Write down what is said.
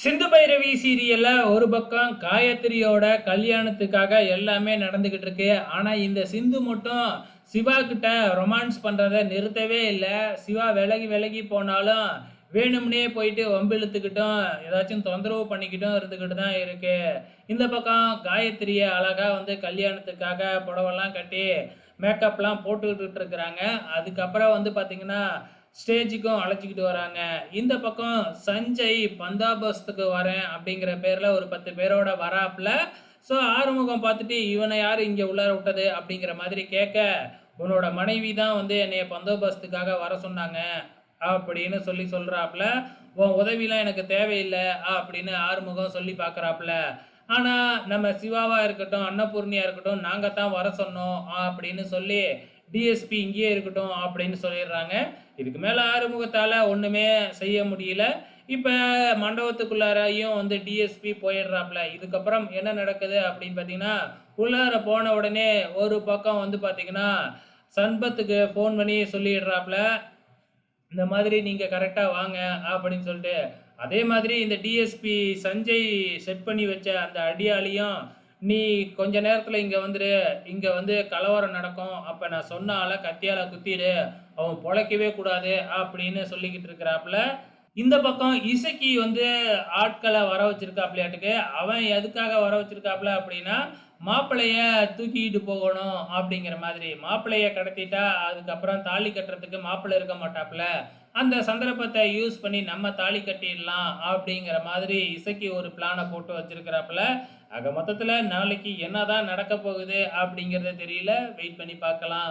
சிந்து பைரவி சீரியலில் ஒரு பக்கம் காயத்ரியோட கல்யாணத்துக்காக எல்லாமே நடந்துக்கிட்டு இருக்கு. ஆனால் இந்த சிந்து மட்டும் சிவா கிட்ட ரொமான்ஸ் பண்ணுறதை நிறுத்தவே இல்லை. சிவா விலகி விலகி போனாலும் வேணும்னே போயிட்டு வம்பு இழுத்துக்கிட்டும் ஏதாச்சும் தொந்தரவு பண்ணிக்கிட்டும் இருந்துக்கிட்டு தான் இருக்கு. இந்த பக்கம் காயத்ரியை அழகாக வந்து கல்யாணத்துக்காக புடவெல்லாம் கட்டி மேக்கப்லாம் போட்டுக்கிட்டு இருக்கிறாங்க. அதுக்கப்புறம் வந்து பார்த்திங்கன்னா ஸ்டேஜுக்கும் அழைச்சிக்கிட்டு வராங்க. இந்த பக்கம் சஞ்சய் பந்தாபஸ்துக்கு வரேன் அப்படிங்கிற பேரில் ஒரு பத்து பேரோட வராப்புல. ஸோ ஆறுமுகம் பார்த்துட்டு இவனை யார் இங்கே உள்ளார விட்டது அப்படிங்கிற மாதிரி கேட்க உன்னோட மனைவி தான் வந்து என்னைய பந்தோபஸ்துக்காக வர சொன்னாங்க அப்படின்னு சொல்லி சொல்கிறாப்புல உன் உதவிலாம் எனக்கு தேவையில்லை அப்படின்னு ஆறுமுகம் சொல்லி பார்க்குறாப்புல ஆனால் நம்ம சிவாவாக இருக்கட்டும் அன்னபூர்ணியாக இருக்கட்டும் நாங்கள் தான் வர சொன்னோம் அப்படின்னு சொல்லி டிஎஸ்பி இங்கேயே இருக்கட்டும் அப்படின்னு சொல்லிடுறாங்க. இதுக்கு மேலே ஆறுமுகத்தால் ஒன்றுமே செய்ய முடியல. இப்போ மண்டபத்துக்குள்ளாரையும் வந்து டிஎஸ்பி போயிடுறாப்புல இதுக்கப்புறம் என்ன நடக்குது அப்படின்னு பார்த்தீங்கன்னா உள்ளார போன உடனே ஒரு பக்கம் வந்து பார்த்தீங்கன்னா சண்பத்துக்கு ஃபோன் பண்ணி சொல்லிடுறாப்புல இந்த மாதிரி நீங்கள் கரெக்டாக வாங்க அப்படின்னு சொல்லிட்டு. அதே மாதிரி இந்த டிஎஸ்பி சஞ்சய் செட் பண்ணி வச்ச அந்த அடியாளியும் நீ கொஞ்ச நேரத்தில் இங்கே வந்துடு இங்கே வந்து கலவரம் நடக்கும். அப்போ நான் சொன்னால கத்தியால் குத்திடு அவன் பொழைக்கவே கூடாது அப்படின்னு சொல்லிக்கிட்டு இருக்கிறாப்புல இந்த பக்கம் இசைக்கு வந்து ஆட்களை வர வச்சிருக்காப்லையாட்டுக்கு அவன் எதுக்காக வர வச்சிருக்காப்ல அப்படின்னா மாப்பிள்ளைய தூக்கிட்டு போகணும் அப்படிங்கிற மாதிரி. மாப்பிள்ளைய கடத்திட்டா அதுக்கப்புறம் தாலி கட்டுறதுக்கு மாப்பிள்ளை இருக்க மாட்டாப்புல அந்த சந்தர்ப்பத்தை யூஸ் பண்ணி நம்ம தாலி கட்டிடலாம் அப்படிங்கிற மாதிரி இசைக்கு ஒரு பிளானை போட்டு வச்சிருக்கிறாப்புல ஆக மொத்தத்தில் நாளைக்கு என்னதான் நடக்க போகுது அப்படிங்கிறத தெரியல. வெயிட் பண்ணி பார்க்கலாம்.